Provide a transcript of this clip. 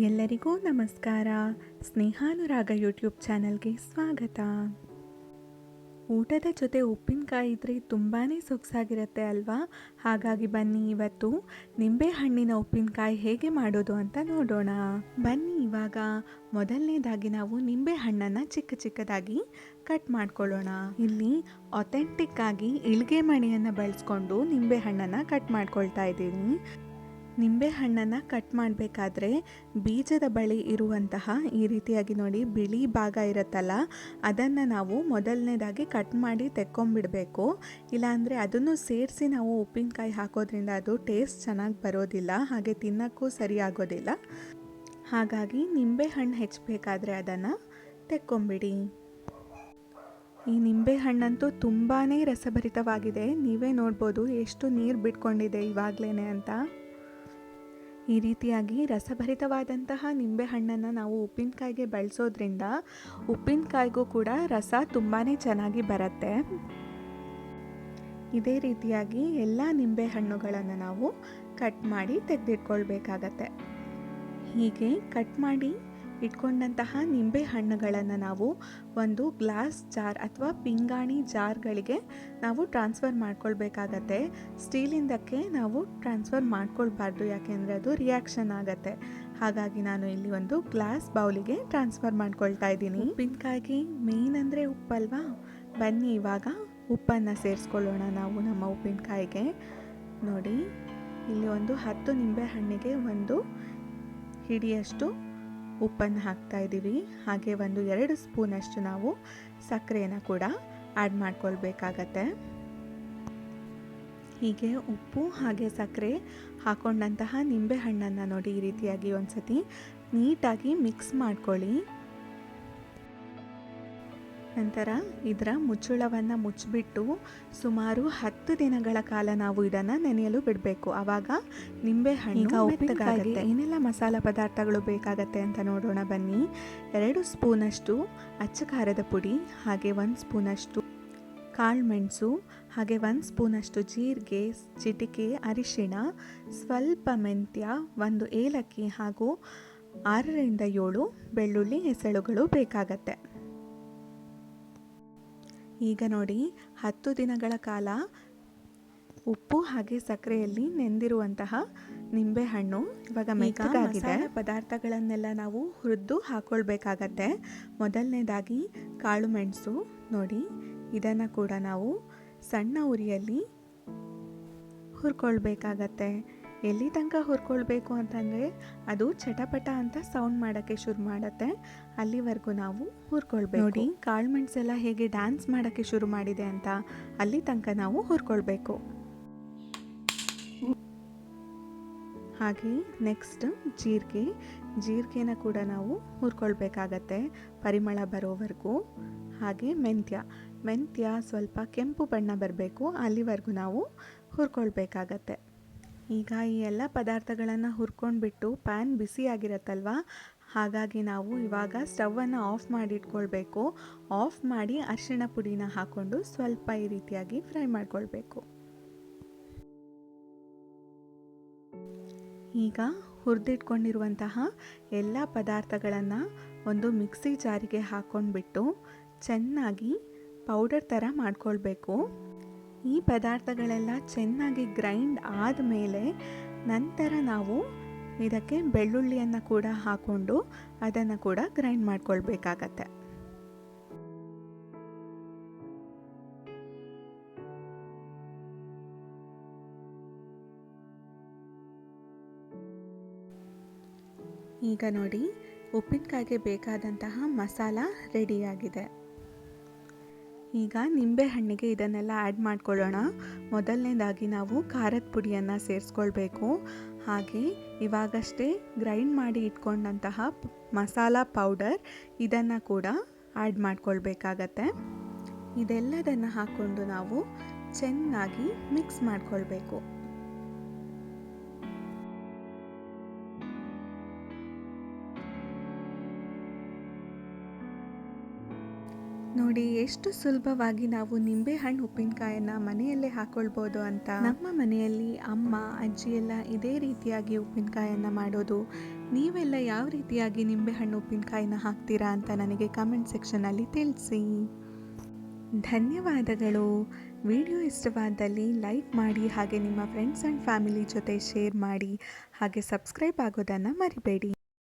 ಎಲ್ಲರಿಗೂ ನಮಸ್ಕಾರ. ಸ್ನೇಹಾನುರಾಗ ಯೂಟ್ಯೂಬ್ ಚಾನಲ್ಗೆ ಸ್ವಾಗತ. ಊಟದ ಜೊತೆ ಉಪ್ಪಿನಕಾಯಿ ಇದ್ದರೆ ತುಂಬಾ ಸೊಗಸಾಗಿರುತ್ತೆ ಅಲ್ವಾ? ಹಾಗಾಗಿ ಬನ್ನಿ ಇವತ್ತು ನಿಂಬೆಹಣ್ಣಿನ ಉಪ್ಪಿನಕಾಯಿ ಹೇಗೆ ಮಾಡೋದು ಅಂತ ನೋಡೋಣ. ಬನ್ನಿ ಇವಾಗ ಮೊದಲನೇದಾಗಿ ನಾವು ನಿಂಬೆಹಣ್ಣನ್ನು ಚಿಕ್ಕ ಚಿಕ್ಕದಾಗಿ ಕಟ್ ಮಾಡ್ಕೊಳ್ಳೋಣ. ಇಲ್ಲಿ ಅಥೆಂಟಿಕ್ ಆಗಿ ಇಳಿಗೆ ಮಣಿಯನ್ನು ಬಳಸ್ಕೊಂಡು ನಿಂಬೆಹಣ್ಣನ್ನು ಕಟ್ ಮಾಡ್ಕೊಳ್ತಾ ಇದ್ದೀನಿ. ನಿಂಬೆ ಹಣ್ಣನ್ನು ಕಟ್ ಮಾಡಬೇಕಾದ್ರೆ ಬೀಜದ ಬಳಿ ಇರುವಂತಹ ಈ ರೀತಿಯಾಗಿ ನೋಡಿ ಬಿಳಿ ಭಾಗ ಇರುತ್ತಲ್ಲ, ಅದನ್ನು ನಾವು ಮೊದಲನೇದಾಗಿ ಕಟ್ ಮಾಡಿ ತೆಕ್ಕೊಂಬಿಡಬೇಕು. ಇಲ್ಲಾಂದರೆ ಅದನ್ನು ಸೇರಿಸಿ ನಾವು ಉಪ್ಪಿನಕಾಯಿ ಹಾಕೋದ್ರಿಂದ ಅದು ಟೇಸ್ಟ್ ಚೆನ್ನಾಗಿ ಬರೋದಿಲ್ಲ, ಹಾಗೆ ತಿನ್ನೋಕ್ಕೂ ಸರಿಯಾಗೋದಿಲ್ಲ ಹಾಗಾಗಿ ನಿಂಬೆಹಣ್ಣು ಹೆಚ್ಚಬೇಕಾದ್ರೆ ಅದನ್ನು ತೆಕ್ಕೊಂಬಿಡಿ. ಈ ನಿಂಬೆ ಹಣ್ಣಂತೂ ತುಂಬಾ ರಸಭರಿತವಾಗಿದೆ. ನೀವೇ ನೋಡ್ಬೋದು ಎಷ್ಟು ನೀರು ಬಿಟ್ಕೊಂಡಿದೆ ಇವಾಗಲೇ ಅಂತ. ಈ ರೀತಿಯಾಗಿ ರಸಭರಿತವಾದಂತಹ ನಿಂಬೆ ಹಣ್ಣನ್ನು ನಾವು ಉಪ್ಪಿನಕಾಯಿಗೆ ಬಳಸೋದ್ರಿಂದ ಉಪ್ಪಿನಕಾಯಿಗೂ ಕೂಡ ರಸ ತುಂಬಾ ಚೆನ್ನಾಗಿ ಬರುತ್ತೆ. ಇದೇ ರೀತಿಯಾಗಿ ಎಲ್ಲ ನಿಂಬೆ ಹಣ್ಣುಗಳನ್ನು ನಾವು ಕಟ್ ಮಾಡಿ ತೆಗೆದಿಟ್ಕೊಳ್ಬೇಕಾಗತ್ತೆ. ಹೀಗೆ ಕಟ್ ಮಾಡಿ ಇಟ್ಕೊಂಡಂತಹ ನಿಂಬೆ ಹಣ್ಣುಗಳನ್ನು ನಾವು ಒಂದು ಗ್ಲಾಸ್ ಜಾರ್ ಅಥವಾ ಪಿಂಗಾಣಿ ಜಾರ್ಗಳಿಗೆ ನಾವು ಟ್ರಾನ್ಸ್ಫರ್ ಮಾಡ್ಕೊಳ್ಬೇಕಾಗತ್ತೆ. ಸ್ಟೀಲಿಂದಕ್ಕೆ ನಾವು ಟ್ರಾನ್ಸ್ಫರ್ ಮಾಡ್ಕೊಳ್ಬಾರ್ದು ಯಾಕೆಂದರೆ ಅದು ರಿಯಾಕ್ಷನ್ ಆಗುತ್ತೆ. ಹಾಗಾಗಿ ನಾನು ಇಲ್ಲಿ ಒಂದು ಗ್ಲಾಸ್ ಬೌಲಿಗೆ ಟ್ರಾನ್ಸ್ಫರ್ ಮಾಡ್ಕೊಳ್ತಾ ಇದ್ದೀನಿ. ಉಪ್ಪಿನಕಾಯಿಗೆ ಮೇನ್ ಅಂದರೆ ಉಪ್ಪಲ್ವಾ? ಬನ್ನಿ ಇವಾಗ ಉಪ್ಪನ್ನು ಸೇರಿಸ್ಕೊಳ್ಳೋಣ ನಾವು ನಮ್ಮ ಉಪ್ಪಿನಕಾಯಿಗೆ. ನೋಡಿ ಇಲ್ಲಿ ಒಂದು ಹತ್ತು ನಿಂಬೆ ಹಣ್ಣಿಗೆ ಒಂದು ಹಿಡಿಯಷ್ಟು ಉಪ್ಪನ್ನು ಹಾಕ್ತಾ ಇದ್ದೀವಿ. ಹಾಗೆ ಒಂದು ಎರಡು ಸ್ಪೂನಷ್ಟು ನಾವು ಸಕ್ಕರೆಯನ್ನು ಕೂಡ ಆ್ಯಡ್ ಮಾಡ್ಕೊಳ್ಬೇಕಾಗತ್ತೆ. ಹೀಗೆ ಉಪ್ಪು ಹಾಗೆ ಸಕ್ಕರೆ ಹಾಕೊಂಡಂತಹ ನಿಂಬೆ ಹಣ್ಣನ್ನು ನೋಡಿ ಈ ರೀತಿಯಾಗಿ ಒಂದು ಸತಿ ನೀಟಾಗಿ ಮಿಕ್ಸ್ ಮಾಡ್ಕೊಳ್ಳಿ. ನಂತರ ಇದರ ಮುಚ್ಚುಳವನ್ನು ಮುಚ್ಚಿಬಿಟ್ಟು ಸುಮಾರು ಹತ್ತು ದಿನಗಳ ಕಾಲ ನಾವು ಇದನ್ನು ನೆನೆಯಲು ಬಿಡಬೇಕು. ಆವಾಗ ನಿಂಬೆ ಹಣ್ಣು ಏನೆಲ್ಲ ಮಸಾಲ ಪದಾರ್ಥಗಳು ಬೇಕಾಗತ್ತೆ ಅಂತ ನೋಡೋಣ ಬನ್ನಿ. ಎರಡು ಸ್ಪೂನಷ್ಟು ಅಚ್ಚ ಖಾರದ ಪುಡಿ ಹಾಗೆ ಒಂದು ಸ್ಪೂನಷ್ಟು ಕಾಳುಮೆಣಸು ಹಾಗೆ ಒಂದು ಸ್ಪೂನಷ್ಟು ಜೀರಿಗೆ ಚಿಟಿಕೆ ಅರಿಶಿಣ ಸ್ವಲ್ಪ ಮೆಂತ್ಯ ಒಂದು ಏಲಕ್ಕಿ ಹಾಗೂ ಆರರಿಂದ ಏಳು ಬೆಳ್ಳುಳ್ಳಿ ಹೆಸಳುಗಳು ಬೇಕಾಗತ್ತೆ. ಈಗ ನೋಡಿ ಹತ್ತು ದಿನಗಳ ಕಾಲ ಉಪ್ಪು ಹಾಗೆ ಸಕ್ಕರೆಯಲ್ಲಿ ನೆಂದಿರುವಂತಹ ನಿಂಬೆಹಣ್ಣು ಇವಾಗ ಮೆತ್ತಗಾಗಿದೆ. ಪದಾರ್ಥಗಳನ್ನೆಲ್ಲ ನಾವು ಹುರಿದು ಹಾಕೊಳ್ಬೇಕಾಗತ್ತೆ. ಮೊದಲನೇದಾಗಿ ಕಾಳು ಮೆಣಸು ನೋಡಿ ಇದನ್ನು ಕೂಡ ನಾವು ಸಣ್ಣ ಉರಿಯಲ್ಲಿ ಹುರ್ಕೊಳ್ಬೇಕಾಗತ್ತೆ. ಎಲ್ಲಿ ತನಕ ಹುರ್ಕೊಳ್ಬೇಕು ಅಂತಂದರೆ ಅದು ಚಟಪಟ ಅಂತ ಸೌಂಡ್ ಮಾಡೋಕ್ಕೆ ಶುರು ಮಾಡುತ್ತೆ. ಅಲ್ಲಿವರೆಗೂ ನಾವು ಹುರ್ಕೊಳ್ಬೇಕು. ನೋಡಿ ಕಾಳು ಮೆಣಸೆಲ್ಲ ಹೇಗೆ ಡ್ಯಾನ್ಸ್ ಮಾಡೋಕ್ಕೆ ಶುರು ಮಾಡಿದೆ ಅಂತ ಅಲ್ಲಿ ತನಕ ನಾವು ಹುರ್ಕೊಳ್ಬೇಕು. ಹಾಗೆ ನೆಕ್ಸ್ಟ್ ಜೀರಿಗೆ. ಜೀರಿಗೆನ ಕೂಡ ನಾವು ಹುರ್ಕೊಳ್ಬೇಕಾಗತ್ತೆ ಪರಿಮಳ ಬರೋವರೆಗೂ. ಹಾಗೆ ಮೆಂತ್ಯ. ಮೆಂತ್ಯ ಸ್ವಲ್ಪ ಕೆಂಪು ಬಣ್ಣ ಬರಬೇಕು ಅಲ್ಲಿವರೆಗೂ ನಾವು ಹುರ್ಕೊಳ್ಬೇಕಾಗತ್ತೆ. ಈಗ ಈ ಎಲ್ಲ ಪದಾರ್ಥಗಳನ್ನು ಹುರ್ಕೊಂಡ್ಬಿಟ್ಟು ಪ್ಯಾನ್ ಬಿಸಿಯಾಗಿರತ್ತಲ್ವ ಹಾಗಾಗಿ ನಾವು ಇವಾಗ ಸ್ಟವನ್ನು ಆಫ್ ಮಾಡಿ ಇಟ್ಕೊಳ್ಬೇಕು ಆಫ್ ಮಾಡಿ ಅರಿಶಿಣ ಪುಡಿನ ಹಾಕ್ಕೊಂಡು ಸ್ವಲ್ಪ ಈ ರೀತಿಯಾಗಿ ಫ್ರೈ ಮಾಡ್ಕೊಳ್ಬೇಕು. ಈಗ ಹುರಿದಿಟ್ಕೊಂಡಿರುವಂತಹ ಎಲ್ಲ ಪದಾರ್ಥಗಳನ್ನು ಒಂದು ಮಿಕ್ಸಿ ಜಾರಿಗೆ ಹಾಕ್ಕೊಂಡ್ಬಿಟ್ಟು ಚೆನ್ನಾಗಿ ಪೌಡರ್ ಥರ ಮಾಡ್ಕೊಳ್ಬೇಕು. ಈ ಪದಾರ್ಥಗಳೆಲ್ಲ ಚೆನ್ನಾಗಿ ಗ್ರೈಂಡ್ ಆದ ಮೇಲೆ ನಂತರ ನಾವು ಇದಕ್ಕೆ ಬೆಳ್ಳುಳ್ಳಿಯನ್ನು ಕೂಡ ಹಾಕ್ಕೊಂಡು ಅದನ್ನು ಕೂಡ ಗ್ರೈಂಡ್ ಮಾಡ್ಕೊಳ್ಬೇಕಾಗತ್ತೆ. ಈಗ ನೋಡಿ ಉಪ್ಪಿನಕಾಯಿಗೆ ಬೇಕಾದಂತಹ ಮಸಾಲ ರೆಡಿಯಾಗಿದೆ. ಈಗ ನಿಂಬೆ ಹಣ್ಣಿಗೆ ಇದನ್ನೆಲ್ಲ ಆ್ಯಡ್ ಮಾಡ್ಕೊಳ್ಳೋಣ. ಮೊದಲನೇದಾಗಿ ನಾವು ಖಾರದ ಪುಡಿಯನ್ನು ಸೇರಿಸ್ಕೊಳ್ಬೇಕು. ಹಾಗೆ ಇವಾಗಷ್ಟೇ ಗ್ರೈಂಡ್ ಮಾಡಿ ಇಟ್ಕೊಂಡಂತಹ ಮಸಾಲ ಪೌಡರ್ ಇದನ್ನು ಕೂಡ ಆ್ಯಡ್ ಮಾಡ್ಕೊಳ್ಬೇಕಾಗತ್ತೆ. ಇದೆಲ್ಲದನ್ನು ಹಾಕ್ಕೊಂಡು ನಾವು ಚೆನ್ನಾಗಿ ಮಿಕ್ಸ್ ಮಾಡ್ಕೊಳ್ಬೇಕು. ನೋಡಿ, ಎಷ್ಟು ಸುಲಭವಾಗಿ ನಾವು ನಿಂಬೆಹಣ್ಣು ಉಪ್ಪಿನಕಾಯನ್ನ ಮನೆಯಲ್ಲೇ ಹಾಕೊಳ್ಬೋದು ಅಂತ. ನಮ್ಮ ಮನೆಯಲ್ಲಿ ಅಮ್ಮ, ಅಜ್ಜಿ ಎಲ್ಲ ಇದೇ ರೀತಿಯಾಗಿ ಉಪ್ಪಿನಕಾಯನ್ನ ಮಾಡೋದು. ನೀವೆಲ್ಲ ಯಾವ ರೀತಿಯಾಗಿ ನಿಂಬೆಹಣ್ಣು ಉಪ್ಪಿನಕಾಯನ್ನ ಹಾಕ್ತೀರಾ ಅಂತ ನನಗೆ ಕಮೆಂಟ್ ಸೆಕ್ಷನಲ್ಲಿ ತಿಳಿಸಿ. ಧನ್ಯವಾದಗಳು. ವಿಡಿಯೋ ಇಷ್ಟವಾದಲ್ಲಿ ಲೈಕ್ ಮಾಡಿ ಹಾಗೆ ನಿಮ್ಮ ಫ್ರೆಂಡ್ಸ್ ಆ್ಯಂಡ್ ಫ್ಯಾಮಿಲಿ ಜೊತೆ ಶೇರ್ ಮಾಡಿ ಹಾಗೆ ಸಬ್ಸ್ಕ್ರೈಬ್ ಆಗೋದನ್ನು ಮರಿಬೇಡಿ.